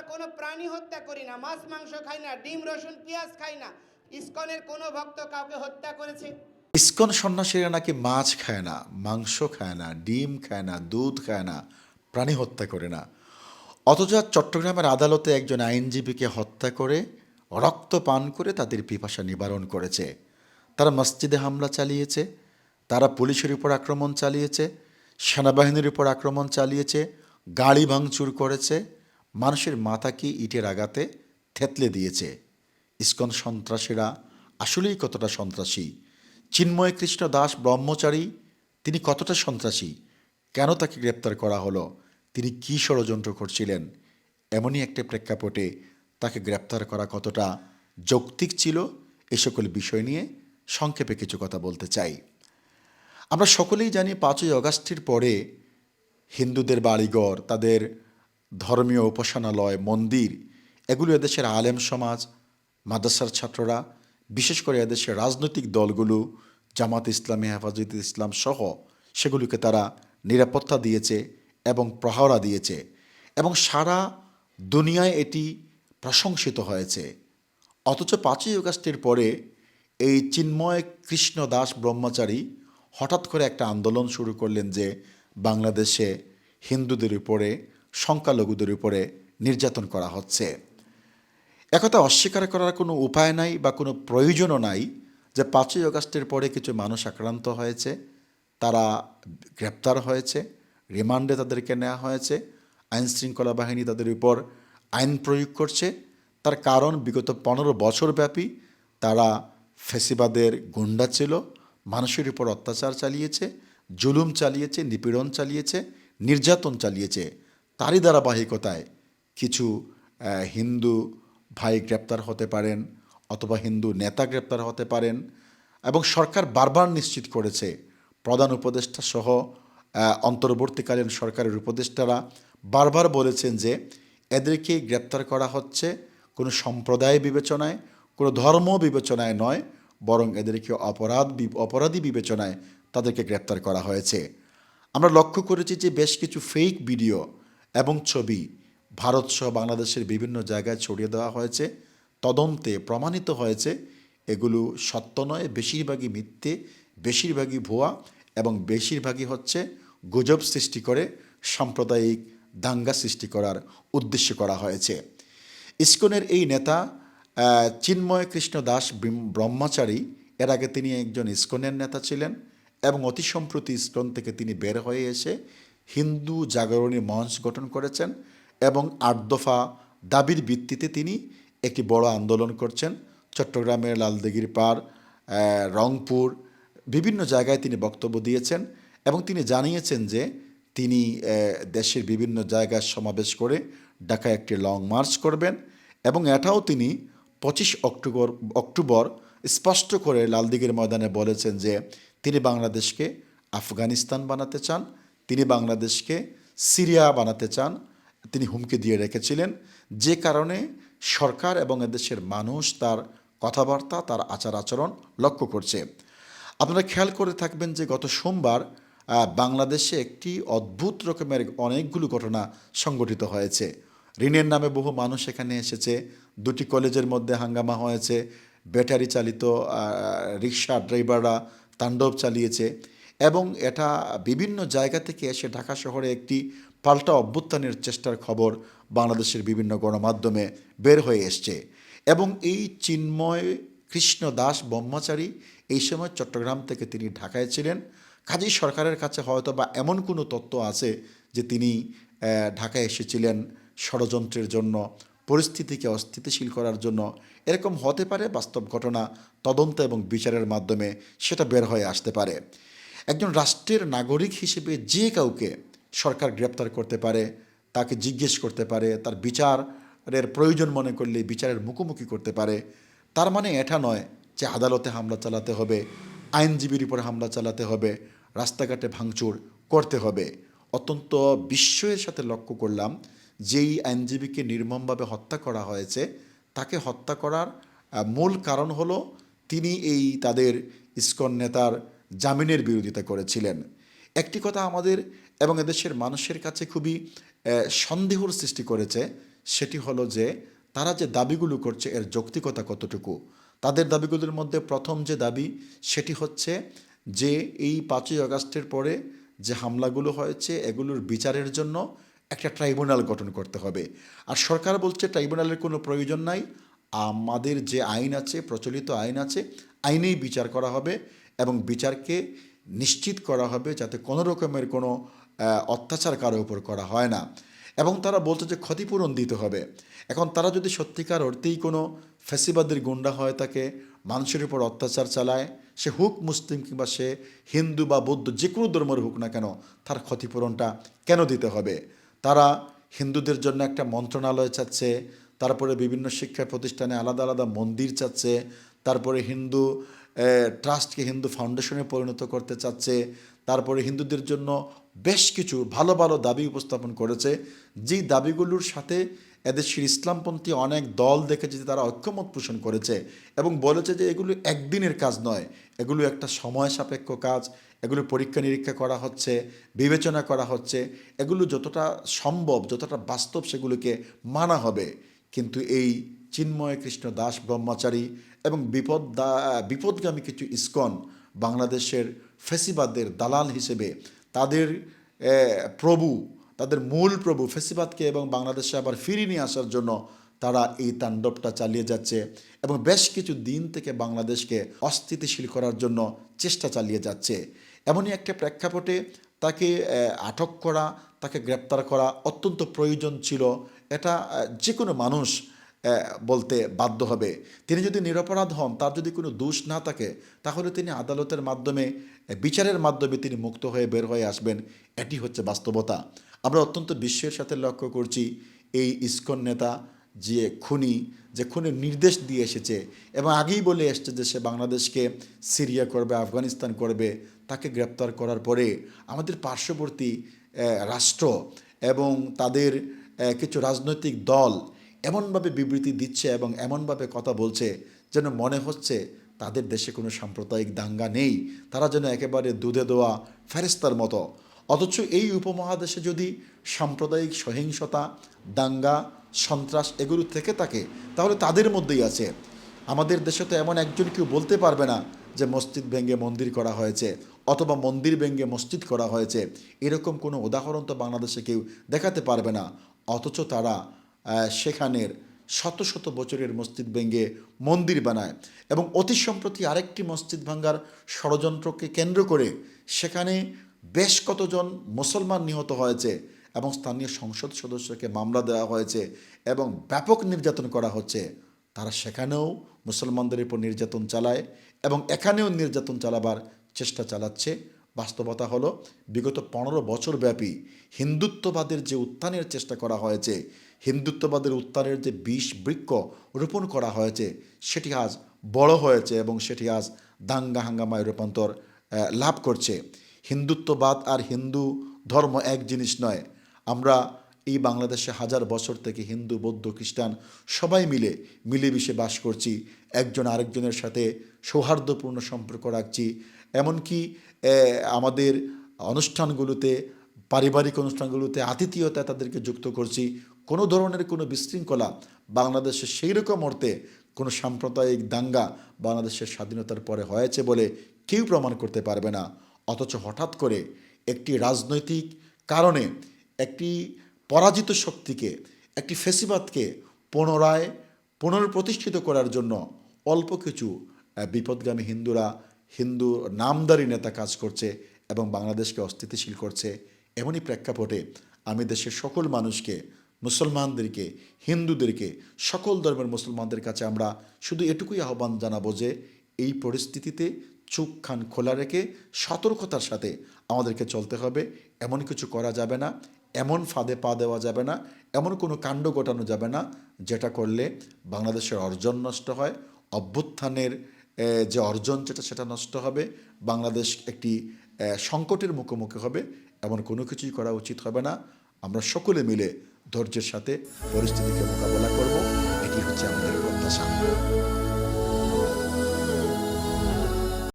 আমরা কোনো প্রাণী হত্যা করি না, মাছ, মাংস খাই না, ডিম, রসুন, পেঁয়াজ খাই না। ইসকনের কোনো ভক্ত কাউকে হত্যা করেছে? ইস্কন সন্ন্যাসীরা নাকি মাছ খায় না, মাংস খায় না, ডিম খায় না, দুধ খায় না, প্রাণী হত্যা করে না? অথচ চট্টগ্রামের আদালতে একজন আইনজীবীকে হত্যা করে রক্ত পান করে তাদের পিপাসা নিবারণ করেছে। তারা মসজিদে হামলা চালিয়েছে, তারা পুলিশের উপর আক্রমণ চালিয়েছে, সেনাবাহিনীর উপর আক্রমণ চালিয়েছে, গাড়ি ভাঙচুর করেছে মানুষের মাথাকে ইটের আঘাতে থেতলে দিয়েছে। ইস্কন সন্ত্রাসীরা আসলেই কতটা সন্ত্রাসী? চিন্ময় কৃষ্ণ দাস ব্রহ্মচারী, তিনি কতটা সন্ত্রাসী? কেন তাকে গ্রেপ্তার করা হলো? তিনি কী ষড়যন্ত্র করছিলেন? এমনই একটা প্রেক্ষাপটে তাকে গ্রেপ্তার করা কতটা যৌক্তিক ছিল এ সকল বিষয় নিয়ে সংক্ষেপে কিছু কথা বলতে চাই। আমরা সকলেই জানি পাঁচই অগাস্টের পরে হিন্দুদের বাড়িঘর, তাদের ধর্মীয় উপাসনালয়, মন্দির, এগুলো এদেশের আলেম সমাজ, মাদ্রাসার ছাত্ররা, বিশেষ করে এদেশের রাজনৈতিক দলগুলো, জামাত ইসলামী, হেফাজত ইসলাম সহ, সেগুলিকে তারা নিরাপত্তা দিয়েছে এবং প্রহরা দিয়েছে এবং সারা দুনিয়ায় এটি প্রশংসিত হয়েছে। অথচ পাঁচই অগাস্টের পরে এই চিন্ময় কৃষ্ণ দাস ব্রহ্মচারী হঠাৎ করে একটা আন্দোলন শুরু করলেন যে বাংলাদেশে হিন্দুদের উপরে সংখ্যালঘুদের উপরে নির্যাতন করা হচ্ছে। একথা অস্বীকার করার কোনো উপায় নাই বা কোনো প্রয়োজনও নাই যে পাঁচই অগাস্টের পরে কিছু মানুষ আক্রান্ত হয়েছে, তারা গ্রেপ্তার হয়েছে, রিমান্ডে তাদেরকে নেওয়া হয়েছে, আইন শৃঙ্খলা বাহিনী তাদের উপর আইন প্রয়োগ করছে, তার কারণ বিগত পনেরো বছর ব্যাপী তারা ফেসিবাদের গুন্ডা ছিল, মানুষের উপর অত্যাচার চালিয়েছে, জুলুম চালিয়েছে, নিপীড়ন চালিয়েছে, নির্যাতন চালিয়েছে। তারই ধারাবাহিকতায় কিছু হিন্দু ভাই গ্রেপ্তার হতে পারেন অথবা হিন্দু নেতা গ্রেপ্তার হতে পারেন এবং সরকার বারবার নিশ্চিত করেছে প্রধান উপদেষ্টা সহ অন্তর্বর্তীকালীন সরকারের উপদেষ্টারা বারবার বলেছেন যে এদেরকে গ্রেপ্তার করা হচ্ছে কোনো সম্প্রদায় বিবেচনায়, কোনো ধর্ম বিবেচনায় নয়, বরং এদেরকে অপরাধ অপরাধী বিবেচনায় তাদেরকে গ্রেপ্তার করা হয়েছে। আমরা লক্ষ্য করেছি যে বেশ কিছু ফেক ভিডিও এবং ছবি ভারত সহ বাংলাদেশের বিভিন্ন জায়গায় ছড়িয়ে দেওয়া হয়েছে। তদন্তে প্রমাণিত হয়েছে, এগুলো সত্য নয়, বেশিরভাগই মিথ্যে, বেশিরভাগই ভুয়া এবং বেশিরভাগই হচ্ছে গুজব সৃষ্টি করে, সাম্প্রদায়িক দাঙ্গা সৃষ্টি করার উদ্দেশ্য করা হয়েছে। ইস্কনের এই নেতা চিন্ময় কৃষ্ণ দাস ব্রহ্ম- ব্রহ্মচারী, এর আগে তিনি একজন ইস্কনের নেতা ছিলেন এবং অতি সম্প্রতি ইস্কন থেকে তিনি বের হয়ে এসে হিন্দু জাগরণী মঞ্চ গঠন করেছেন এবং আট দফা দাবির ভিত্তিতে তিনি একটি বড় আন্দোলন করছেন। চট্টগ্রামের লালদিঘির পার রংপুর, বিভিন্ন জায়গায় তিনি বক্তব্য দিয়েছেন এবং তিনি জানিয়েছেন যে তিনি দেশের বিভিন্ন জায়গায় সমাবেশ করে ঢাকায় একটি লং মার্চ করবেন এবং এটাও তিনি পঁচিশ অক্টোবর অক্টোবর স্পষ্ট করে লালদিঘির ময়দানে বলেছেন যে তিনি বাংলাদেশকে আফগানিস্তান বানাতে চান। তিনি বাংলাদেশকে সিরিয়া বানাতে চান, তিনি হুমকি দিয়ে রেখেছিলেন। যে কারণে সরকার এবং এদেশের মানুষ তার কথাবার্তা, তার আচার আচরণ লক্ষ্য করছে। আপনারা খেয়াল করে থাকবেন যে গত সোমবার বাংলাদেশে একটি অদ্ভুত রকমের অনেকগুলো ঘটনা সংগঠিত হয়েছে। ঋণের নামে বহু মানুষ এখানে এসেছে, দুটি কলেজের মধ্যে হাঙ্গামা হয়েছে, ব্যাটারি চালিত রিক্সা ড্রাইভাররা তাণ্ডব চালিয়েছে। এবং এটা বিভিন্ন জায়গা থেকে এসে ঢাকা শহরে একটি পাল্টা অভ্যুত্থানের চেষ্টার খবর বাংলাদেশের বিভিন্ন গণমাধ্যমে বের হয়ে এসছে। এবং এই চিন্ময় কৃষ্ণ দাস ব্রহ্মচারী এই সময় চট্টগ্রাম থেকে তিনি ঢাকায় ছিলেন। কাজেই সরকারের কাছে হয়তো বা এমন কোনো তত্ত্ব আছে যে তিনি ঢাকায় এসেছিলেন ষড়যন্ত্রের জন্য, পরিস্থিতিকে অস্থিতিশীল করার জন্য। এরকম হতে পারে বাস্তব ঘটনা, তদন্ত এবং বিচারের মাধ্যমে সেটা বের হয়ে আসতে পারে। একজন রাষ্ট্রের নাগরিক হিসেবে যে কাউকে সরকার গ্রেপ্তার করতে পারে, তাকে জিজ্ঞেস করতে পারে, তার বিচারের প্রয়োজন মনে করলে বিচারের মুখোমুখি করতে পারে, তার মানে এটা নয় যে আদালতে হামলা চালাতে হবে, আইনজীবীর উপর হামলা চালাতে হবে, রাস্তাঘাটে ভাঙচুর করতে হবে। অত্যন্ত বিস্ময়ের সাথে লক্ষ্য করলাম, যেই আইনজীবীকে নির্মমভাবে হত্যা করা হয়েছে, তাকে হত্যা করার মূল কারণ হলো তিনি এই তাদের ইস্কন নেতার জামিনের বিরোধিতা করেছিলেন। একটি কথা আমাদের এবং এদেশের মানুষের কাছে খুবই সন্দেহর সৃষ্টি করেছে, সেটি হলো যে তারা যে দাবিগুলো করছে এর যৌক্তিকতা কতটুকু? তাদের দাবিগুলোর মধ্যে প্রথম যে দাবি, সেটি হচ্ছে যে এই পাঁচই আগস্টের পরে যে হামলাগুলো হয়েছে, এগুলোর বিচারের জন্য একটা ট্রাইব্যুনাল গঠন করতে হবে। আর সরকার বলছে ট্রাইব্যুনালের কোনো প্রয়োজন নাই। আমাদের যে আইন আছে, প্রচলিত আইন আছে, আইনেই বিচার করা হবে। এবং বিচারকে নিশ্চিত করা হবে যাতে কোনো রকমের কোনো অত্যাচার কারও উপর করা হয় না। এবং তারা বলছে যে ক্ষতিপূরণ দিতে হবে। এখন তারা যদি সত্যিকার অর্থেই কোনো ফ্যাসিবাদের গুন্ডা হয়, তাকে মানুষের উপর অত্যাচার চালায়, সে হুক মুসলিম কিংবা সে হিন্দু বা বৌদ্ধ যে কোনো ধর্মের হোক না কেন, তার ক্ষতিপূরণটা কেন দিতে হবে? তারা হিন্দুদের জন্য একটা মন্ত্রণালয় চাচ্ছে, তারপরে বিভিন্ন শিক্ষা প্রতিষ্ঠানে আলাদা আলাদা মন্দির চাচ্ছে, তারপরে হিন্দু ট্রাস্টকে হিন্দু ফাউন্ডেশনে পরিণত করতে চাচ্ছে। তারপরে হিন্দুদের জন্য বেশ কিছু ভালো ভালো দাবি উপস্থাপন করেছে। যেই দাবিগুলোর সাথে এদেশের ইসলামপন্থী অনেক দল দেখেছে যে তারা ঐক্যমত পোষণ করেছে এবং বলেছে যে এগুলো একদিনের কাজ নয়। এগুলো একটা সময় সাপেক্ষ কাজ। এগুলো পরীক্ষা নিরীক্ষা করা হচ্ছে, বিবেচনা করা হচ্ছে। এগুলো যতটা সম্ভব, যতটা বাস্তব সেগুলোকে মানা হবে। কিন্তু এই চিন্ময় কৃষ্ণ দাস ব্রহ্মচারী এবং বিপদ বিপদগামী কিছু ইস্কন বাংলাদেশের ফেসিবাদের দালাল হিসেবে তাদের প্রভু, তাদের মূল প্রভু ফেসিবাদকে এবং বাংলাদেশে আবার ফিরিয়ে নিয়ে আসার জন্য তারা এই তাণ্ডবটা চালিয়ে যাচ্ছে এবং বেশ কিছু দিন থেকে বাংলাদেশকে অস্থিতিশীল করার জন্য চেষ্টা চালিয়ে যাচ্ছে। এমনই একটা প্রেক্ষাপটে তাকে আটক করা, তাকে গ্রেপ্তার করা অত্যন্ত প্রয়োজন ছিল। এটা যে কোনো মানুষ বলতে বাধ্য হবে। তিনি যদি নিরপরাধ হন, তার যদি কোনো দোষ না থাকে, তাহলে তিনি আদালতের মাধ্যমে বিচারের মাধ্যমে তিনি মুক্ত হয়ে বের হয়ে আসবেন। এটি হচ্ছে বাস্তবতা। আমরা অত্যন্ত বিশ্বের সাথে লক্ষ্য করছি এই ইস্কন নেতা, যে খুনি, যে খুনের নির্দেশ দিয়ে এসেছে এবং আগেই বলে এসছে যে সে বাংলাদেশকে সিরিয়া করবে, আফগানিস্তান করবে, তাকে গ্রেপ্তার করার পরে আমাদের পার্শ্ববর্তী রাষ্ট্র এবং তাদের কিছু রাজনৈতিক দল এমনভাবে বিবৃতি দিচ্ছে এবং এমনভাবে কথা বলছে যেন মনে হচ্ছে তাদের দেশে কোনো সাম্প্রদায়িক দাঙ্গা নেই। তারা যেন একেবারে দুধে দেওয়া ফেরেস্তার মতো। অথচ এই উপমহাদেশে যদি সাম্প্রদায়িক সহিংসতা, দাঙ্গা, সন্ত্রাস এগুলো থেকে থাকে, তাহলে তাদের মধ্যেই আছে। আমাদের দেশে তো এমন একজন কেউ বলতে পারবে না যে মসজিদ ভেঙে মন্দির করা হয়েছে অথবা মন্দির ভেঙে মসজিদ করা হয়েছে। এরকম কোনো উদাহরণ তো বাংলাদেশে কেউ দেখাতে পারবে না। অথচ তারা সেখানের শত শত বছরের মসজিদ ভেঙে মন্দির বানায় এবং অতি সম্প্রতি আরেকটি মসজিদ ভাঙ্গার ষড়যন্ত্রকে কেন্দ্র করে সেখানে বেশ কতজন মুসলমান নিহত হয়েছে এবং স্থানীয় সংসদ সদস্যকে মামলা দেওয়া হয়েছে এবং ব্যাপক নির্যাতন করা হচ্ছে। তারা সেখানেও মুসলমানদের উপর নির্যাতন চালায় এবং এখানেও নির্যাতন চালাবার চেষ্টা চালাচ্ছে। বাস্তবতা হলো, বিগত পনেরো বছর ব্যাপী হিন্দুত্ববাদের যে উত্থানের চেষ্টা করা হয়েছে হিন্দুত্ববাদের উত্থানের যে বিষ বৃক্ষ রোপণ করা হয়েছে, সেটি আজ বড় হয়েছে এবং সেটি আজ দাঙ্গা হাঙ্গামায় রূপান্তর লাভ করছে। হিন্দুত্ববাদ আর হিন্দু ধর্ম এক জিনিস নয়। আমরা এই বাংলাদেশে হাজার বছর থেকে হিন্দু, বৌদ্ধ, খ্রিস্টান সবাই মিলে মিলেমিশে বাস করছি, একজন আরেকজনের সাথে সৌহার্দ্যপূর্ণ সম্পর্ক রাখছি। এমনকি আমাদের অনুষ্ঠানগুলোতে, পারিবারিক অনুষ্ঠানগুলোতে আতিথেয়তা তাদেরকে যুক্ত করছি। কোনো ধরনের কোনো বিশৃঙ্খলা বাংলাদেশে সেই রকম অর্থে কোনো সাম্প্রদায়িক দাঙ্গা বাংলাদেশের স্বাধীনতার পরে হয়েছে বলে কেউ প্রমাণ করতে পারবে না। অথচ হঠাৎ করে একটি রাজনৈতিক কারণে একটি পরাজিত শক্তিকে, একটি ফেসিবাদকে পুনরায় পুনর্প্রতিষ্ঠিত করার জন্য অল্প কিছু বিপদগামী হিন্দুরা, হিন্দু নামদারি নেতা কাজ করছে এবং বাংলাদেশকে অস্থিতিশীল করছে। এমনই প্রেক্ষাপটে আমি দেশের সকল মানুষকে মুসলমানদেরকে, হিন্দুদেরকে, সকল ধর্মের মুসলমানদের কাছে আমরা শুধু এটুকুই আহ্বান জানাব যে এই পরিস্থিতিতে চোখ খান খোলা রেখে সতর্কতার সাথে আমাদেরকে চলতে হবে। এমন কিছু করা যাবে না, এমন ফাঁদে পা দেওয়া যাবে না, এমন কোনো কাণ্ড ঘটানো যাবে না যেটা করলে বাংলাদেশের অর্জন নষ্ট হয়। অভ্যুত্থানের যে অর্জন যেটা, সেটা নষ্ট হবে। বাংলাদেশ একটি সংকটের মুখোমুখি হবে। এমন কোনো কিছুই করা উচিত হবে না। আমরা সকলে মিলে ধৈর্যের সাথে পরিস্থিতিকে মোকাবেলা করব। এটি হচ্ছে আমাদের প্রত্যাশা।